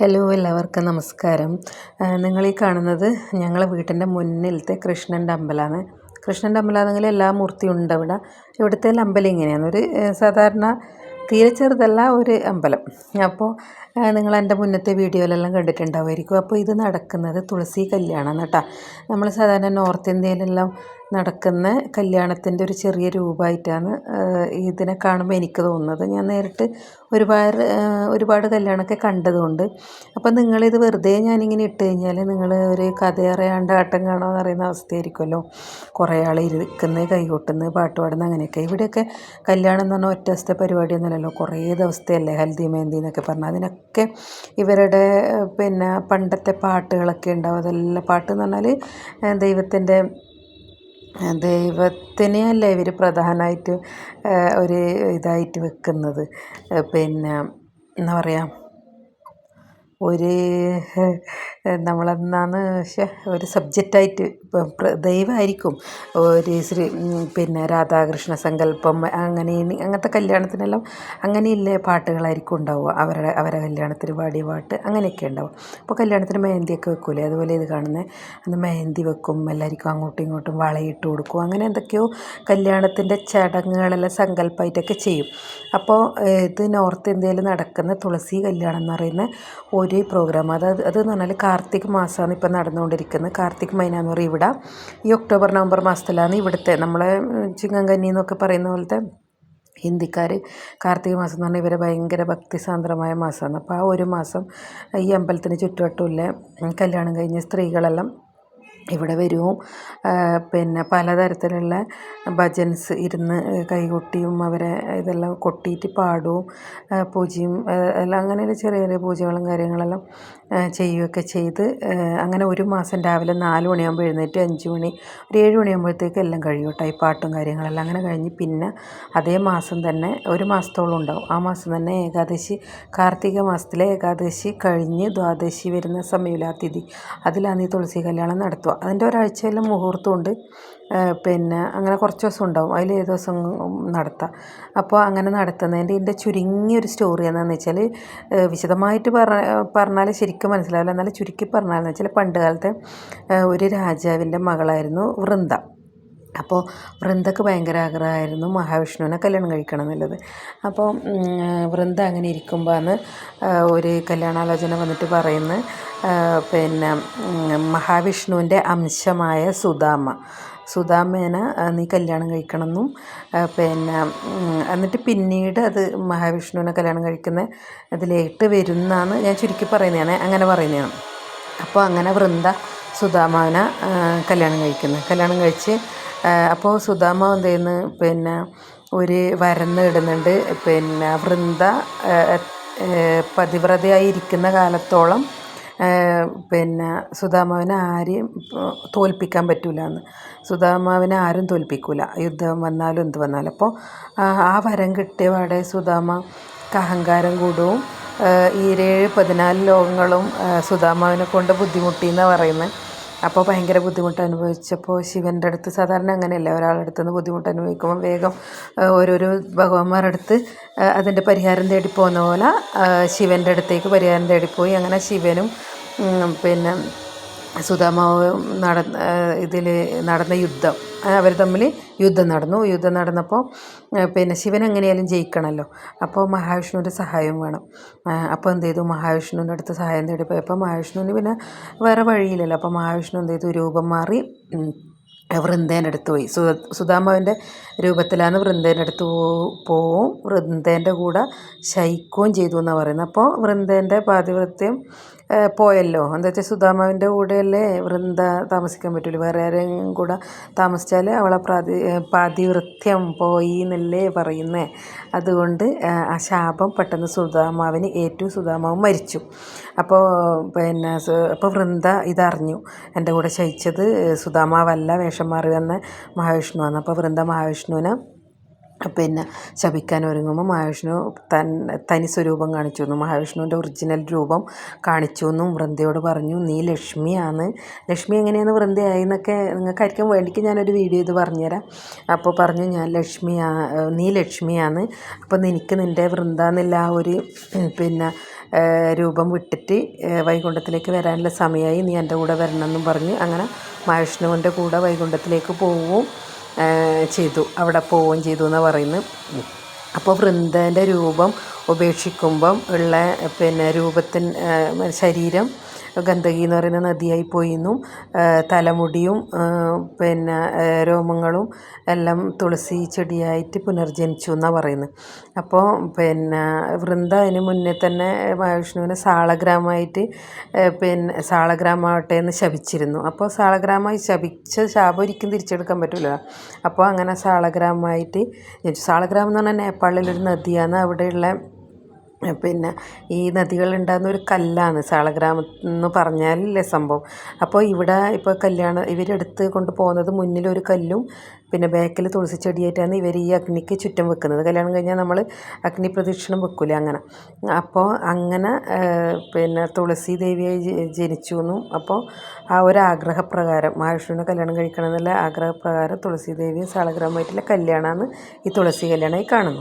Hello എല്ലാവർക്കും നമസ്കാരം. നിങ്ങൾ ഈ കാണുന്നത് ഞങ്ങളെ വീട്ടിന്റെ മുന്നിലത്തെ കൃഷ്ണന്റെ അമ്പലമാണ്. കൃഷ്ണന്റെ അമ്പലമാണെങ്കിൽ എല്ലാ മൂർത്തിയും ഉണ്ട് അവിടെ. ഇവിടുത്തെ അമ്പലം ഇങ്ങനെയാണ്. ഒരു സാധാരണ തീരെ ചെറുതല്ല ഒരു അമ്പലം. അപ്പോൾ നിങ്ങൾ എന്റെ മുന്നത്തെ വീഡിയോയിലെല്ലാം കണ്ടിട്ടുണ്ടാവുമായിരിക്കും. അപ്പോൾ ഇത് നടക്കുന്നത് തുളസി കല്യാണമാണ് കേട്ടോ. നമ്മൾ സാധാരണ നോർത്ത് ഇന്ത്യയിലെല്ലാം നടക്കുന്ന കല്യാണത്തിന്റെ ഒരു ചെറിയ രൂപമായിട്ടാണ് ഇതിനെ കാണുമ്പോൾ എനിക്ക് തോന്നുന്നത്. ഞാൻ നേരിട്ട് ഒരുപാട് ഒരുപാട് കല്യാണമൊക്കെ കണ്ടതുകൊണ്ട്. അപ്പം നിങ്ങളിത് വെറുതെ ഞാനിങ്ങനെ ഇട്ട് കഴിഞ്ഞാൽ നിങ്ങൾ ഒരു കഥ അറിയാണ്ട് ആട്ടം കാണുമെന്ന് അറിയുന്ന അവസ്ഥയായിരിക്കുമല്ലോ. കുറേ ആൾ ഇരിക്കുന്നത് കൈകൊട്ടുന്നത് പാട്ട് പാടുന്ന അങ്ങനെയൊക്കെ. ഇവിടെയൊക്കെ കല്യാണം എന്ന് പറഞ്ഞാൽ ഒറ്റ ദിവസത്തെ പരിപാടിയൊന്നുമല്ലല്ലോ. കുറേ ദിവസത്തെയല്ലേ ഹൽദി മെഹന്തി എന്നൊക്കെ പറഞ്ഞാൽ. അതിനൊക്കെ ഇവരുടെ പിന്നെ പണ്ടത്തെ പാട്ടുകളൊക്കെ ഉണ്ടാവും. അതെല്ലാം പാട്ട് എന്ന് പറഞ്ഞാൽ ദൈവത്തിന്റെ ദൈവത്തിനെയല്ലേ ഇവർ പ്രധാനമായിട്ട് ഒരു ഇതായിട്ട് വെക്കുന്നത്. പിന്നെ എന്താ പറയുക ഒരു നമ്മളെന്നാന്ന് പക്ഷേ ഒരു സബ്ജക്റ്റായിട്ട് ദൈവമായിരിക്കും ഒരു ശ്രീ പിന്നെ രാധാകൃഷ്ണ സങ്കല്പം അങ്ങനെ അങ്ങനത്തെ കല്യാണത്തിനെല്ലാം അങ്ങനെയുള്ള പാട്ടുകളായിരിക്കും ഉണ്ടാവുക. അവരുടെ അവരെ കല്യാണത്തിന് പാടിയ പാട്ട് അങ്ങനെയൊക്കെ ഉണ്ടാവും. അപ്പോൾ കല്യാണത്തിന് മെഹന്തിയൊക്കെ വെക്കൂലേ? അതുപോലെ ഇത് കാണുന്നത് അന്ന് മെഹന്തി വെക്കും എല്ലാവർക്കും അങ്ങോട്ടും ഇങ്ങോട്ടും വളയിട്ട് കൊടുക്കും. അങ്ങനെ എന്തൊക്കെയോ കല്യാണത്തിന്റെ ചടങ്ങുകളെല്ലാം സങ്കല്പമായിട്ടൊക്കെ ചെയ്യും. അപ്പോൾ ഇത് നോർത്ത് ഇന്ത്യയിൽ നടക്കുന്ന തുളസി കല്യാണം എന്ന് പറയുന്ന ഒരു പ്രോഗ്രാം. അത് അതെന്ന് പറഞ്ഞാൽ കാർത്തിക് മാസമാണ് ഇപ്പം നടന്നുകൊണ്ടിരിക്കുന്നത്. കാർത്തിക് മൈന എന്ന് പറയും ഇവിടെ. ഈ ഒക്ടോബർ നവംബർ മാസത്തിലാണ് ഇവിടുത്തെ നമ്മളെ ചിങ്ങങ്കന്നി എന്നൊക്കെ പറയുന്ന പോലത്തെ ഹിന്ദിക്കാർ കാർത്തിക മാസം എന്ന് പറഞ്ഞാൽ ഇവരെ ഭയങ്കര ഭക്തിസാന്ദ്രമായ മാസമാണ് അപ്പോൾ ആ ഒരു മാസം ഈ അമ്പലത്തിന് ചുറ്റുവട്ടമില്ല കല്യാണം കഴിഞ്ഞ സ്ത്രീകളെല്ലാം ഇവിടെ വരുവും പിന്നെ പലതരത്തിലുള്ള ഭജൻസ് ഇരുന്ന് കൈകൊട്ടിയും അവരെ ഇതെല്ലാം കൊട്ടിയിട്ട് പാടും. പൂജയും എല്ലാം അങ്ങനെ ചെറിയ ചെറിയ പൂജകളും കാര്യങ്ങളെല്ലാം ചെയ്യുകയൊക്കെ ചെയ്ത് അങ്ങനെ ഒരു മാസം രാവിലെ നാല് മണിയാകുമ്പോൾ എഴുന്നേറ്റ് അഞ്ച് മണി ഒരു ഏഴ് മണിയാകുമ്പോഴത്തേക്ക് എല്ലാം കഴിയും കേട്ടോ ഈ പാട്ടും കാര്യങ്ങളെല്ലാം. അങ്ങനെ കഴിഞ്ഞ് പിന്നെ അതേ മാസം തന്നെ ഒരു മാസത്തോളം ഉണ്ടാവും. ആ മാസം തന്നെ ഏകാദശി കാർത്തിക മാസത്തിലെ ഏകാദശി കഴിഞ്ഞ് ദ്വാദശി വരുന്ന സമയമില്ല അതിലാണ് ഈ തുളസി കല്യാണം നടത്തുക. അതിന്റെ ഒരാഴ്ചയിൽ മുഹൂർത്തമുണ്ട്. പിന്നെ അങ്ങനെ കുറച്ച് ദിവസം ഉണ്ടാവും. അതിൽ ഏത് ദിവസം നടത്താം. അപ്പോൾ അങ്ങനെ നടത്തുന്നതിന്റെ ഇതിന്റെ ചുരുങ്ങിയൊരു സ്റ്റോറി എന്താണെന്ന് വെച്ചാൽ വിശദമായിട്ട് പറ പറഞ്ഞാൽ ശരിക്കും മനസ്സിലാവില്ല. എന്നാലും ചുരുക്കി പറഞ്ഞാലെന്ന് വെച്ചാൽ പണ്ട് കാലത്തെ ഒരു രാജാവിന്റെ മകളായിരുന്നു വൃന്ദ. അപ്പോൾ വൃന്ദക്ക് ഭയങ്കര ആഗ്രഹമായിരുന്നു മഹാവിഷ്ണുവിനെ കല്യാണം കഴിക്കണം എന്നുള്ളത്. അപ്പോൾ വൃന്ദ അങ്ങനെ ഇരിക്കുമ്പോഴാണ് ഒരു കല്യാണാലോചന വന്നിട്ട് പറയുന്നത് പിന്നെ മഹാവിഷ്ണുവിന്റെ അംശമായ സുദാമ സുധാമേന നീ കല്യാണം കഴിക്കണമെന്നും പിന്നെ എന്നിട്ട് പിന്നീട് അത് മഹാവിഷ്ണുവിനെ കല്യാണം കഴിക്കുന്ന അതിലേട്ട് വരുന്നാണ് ഞാൻ ചുരുക്കി പറയുന്നതാണ് അങ്ങനെ പറയുന്നതാണ്. അപ്പോൾ അങ്ങനെ വൃന്ദ സുദാമാവിനെ കല്യാണം കഴിക്കുന്നത് കല്യാണം കഴിച്ച് അപ്പോൾ സുദാമ എന്ത് ചെയ്യുന്നു പിന്നെ ഒരു വരന്ന് ഇടുന്നുണ്ട്. പിന്നെ വൃന്ദ പതിവ്രതയായി ഇരിക്കുന്ന കാലത്തോളം പിന്നെ സുദാമാവിനെ ആരെയും തോൽപ്പിക്കാൻ പറ്റൂല എന്ന് സുദാമാവിനെ ആരും തോൽപ്പിക്കൂല. യുദ്ധം വന്നാലും എന്ത് വന്നാലും. അപ്പോൾ ആ വരം കിട്ടിയ പാടെ സുദാമക്ക് അഹങ്കാരം കൂടും ഈ ഏഴ് പതിനാല് ലോകങ്ങളും സുധാമാവിനെ കൊണ്ട് ബുദ്ധിമുട്ടി എന്നാണ് പറയുന്നത് അപ്പോൾ ഭയങ്കര ബുദ്ധിമുട്ട് അനുഭവിച്ചപ്പോൾ ശിവന്റെ അടുത്ത് സാധാരണ അങ്ങനെയല്ല. ഒരാളുടെ അടുത്ത് നിന്ന് ബുദ്ധിമുട്ട് അനുഭവിക്കുമ്പോൾ വേഗം ഓരോരോ അടുത്ത് അതിന്റെ പരിഹാരം തേടി പോകുന്ന പോലെ ശിവന്റെ അടുത്തേക്ക് പരിഹാരം തേടിപ്പോയി അങ്ങനെ ശിവനും പിന്നെ സുധാമാവും നടന്ന ഇതിൽ നടന്ന യുദ്ധം. അവർ തമ്മിൽ യുദ്ധം നടന്നു. യുദ്ധം നടന്നപ്പോൾ പിന്നെ ശിവൻ എങ്ങനെയാലും ജയിക്കണമല്ലോ അപ്പോൾ മഹാവിഷ്ണുവിന്റെ സഹായം വേണം. അപ്പോൾ എന്ത് ചെയ്തു? മഹാവിഷ്ണുവിന്റെ അടുത്ത് സഹായം തേടി പോയപ്പോൾ മഹാവിഷ്ണുവിന് പിന്നെ വേറെ വഴിയില്ലല്ലോ. അപ്പോൾ മഹാവിഷ്ണു എന്ത് ചെയ്തു? രൂപം മാറി വൃന്ദേന്റെ അടുത്ത് പോയി. സുധാമാവിന്റെ രൂപത്തിലാണ് വൃന്ദേന്റെ അടുത്ത് പോവും. വൃന്ദേന്റെ കൂടെ ശയിക്കുകയും ചെയ്തു എന്നാണ് പറയുന്നത്. അപ്പോൾ വൃന്ദേന്റെ പാതിവൃത്യം പോയല്ലോ. എന്താ വെച്ചാൽ സുധാമാവിന്റെ കൂടെയല്ലേ വൃന്ദ താമസിക്കാൻ പറ്റുള്ളൂ. വേറെ ആരെയും കൂടെ താമസിച്ചാൽ അവളെ പ്രാതി പാതിവൃത്യം പോയി എന്നല്ലേ പറയുന്നേ. അതുകൊണ്ട് ആ, ശാപം പെട്ടെന്ന് സുധാമാവിന് ഏറ്റു. സുധാമാവ് മരിച്ചു. അപ്പോൾ പിന്നെ അപ്പോൾ വൃന്ദ ഇതറിഞ്ഞു. എന്റെ കൂടെ ശയിച്ചത് സുധാമാവല്ല. വേഷം മാറി വന്ന മഹാവിഷ്ണുവാണ്. അപ്പോൾ വൃന്ദ മഹാവിഷ്ണുവിനെ പിന്നെ ശപിക്കാൻ ഒരുങ്ങുമ്പോൾ മഹാവിഷ്ണു തൻ തനി സ്വരൂപം കാണിച്ചു എന്നും മഹാവിഷ്ണുവിന്റെ ഒറിജിനൽ രൂപം കാണിച്ചു എന്നും വൃന്ദയോട് പറഞ്ഞു നീ ലക്ഷ്മിയാണ്. ലക്ഷ്മി എങ്ങനെയാണ് വൃന്ദയായി എന്നൊക്കെ നിങ്ങൾക്കായിരിക്കും വേണ്ടിക്ക് ഞാനൊരു വീഡിയോ ഇത് പറഞ്ഞുതരാം. അപ്പോൾ പറഞ്ഞു ഞാൻ ലക്ഷ്മിയാ നീ ലക്ഷ്മിയാണ്. അപ്പോൾ നിനക്ക് നിന്റെ വൃന്ദ എന്നുള്ള ആ ഒരു പിന്നെ രൂപം വിട്ടിട്ട് വൈകുണ്ഠത്തിലേക്ക് വരാനുള്ള സമയമായി നീ എന്റെ കൂടെ വരണം എന്നും പറഞ്ഞ് അങ്ങനെ മഹാവിഷ്ണുവിന്റെ കൂടെ വൈകുണ്ഠത്തിലേക്ക് പോവുകയും ചെയ്തു. അവിടെ പോവുകയും ചെയ്തു എന്നാണ് പറയുന്നത്. അപ്പോൾ വൃന്ദന്റെ രൂപം ഉപേക്ഷിക്കുമ്പം ഉള്ള പിന്നെ രൂപത്തിന് ശരീരം ഗന്ധകി എന്ന് പറയുന്ന നദിയായി പോയിന്നും തലമുടിയും പിന്നെ രോമങ്ങളും എല്ലാം തുളസി ചെടിയായിട്ട് പുനർജനിച്ചു എന്നാണ് പറയുന്നത്. അപ്പോൾ പിന്നെ വൃന്ദ അതിന് മുന്നേ തന്നെ മഹാവിഷ്ണുവിനെ സാളഗ്രാമമായിട്ട് പിന്നെ സാളഗ്രാമാവട്ടെ എന്ന് ശപിച്ചിരുന്നു. അപ്പോൾ സാളഗ്രാമമായി ശപിച്ച ശാപം ഒരിക്കലും തിരിച്ചെടുക്കാൻ പറ്റില്ല അപ്പോൾ അങ്ങനെ സാളഗ്രാമമായിട്ട് സാളഗ്രാമം എന്ന് പറഞ്ഞാൽ നേപ്പാളിലൊരു നദിയാണ്. അവിടെയുള്ള പിന്നെ ഈ നദികളുണ്ടാകുന്ന ഒരു കല്ലാണ് സാളഗ്രാമം എന്ന് പറഞ്ഞാലല്ലേ സംഭവം. അപ്പോൾ ഇവിടെ ഇപ്പോൾ കല്യാണം ഇവരെടുത്ത് കൊണ്ട് പോകുന്നത് മുന്നിലൊരു കല്ലും പിന്നെ ബാക്കിൽ തുളസി ചെടിയായിട്ടാണ് ഇവർ ഈ അഗ്നിക്ക് ചുറ്റും വെക്കുന്നത്. കല്യാണം കഴിഞ്ഞാൽ നമ്മൾ അഗ്നി പ്രദക്ഷിണം വെക്കൂലേ അങ്ങനെ. അപ്പോൾ അങ്ങനെ പിന്നെ തുളസി ദേവിയായി ജനിച്ചു എന്നും അപ്പോൾ ആ ഒരു ആഗ്രഹപ്രകാരം മഹാവിഷ്ണുവിനെ കല്യാണം കഴിക്കണം എന്നുള്ള ആഗ്രഹപ്രകാരം തുളസി ദേവിയും സാളഗ്രാമമായിട്ടുള്ള കല്യാണമാണ് ഈ തുളസി കല്യാണമായി കാണുന്നു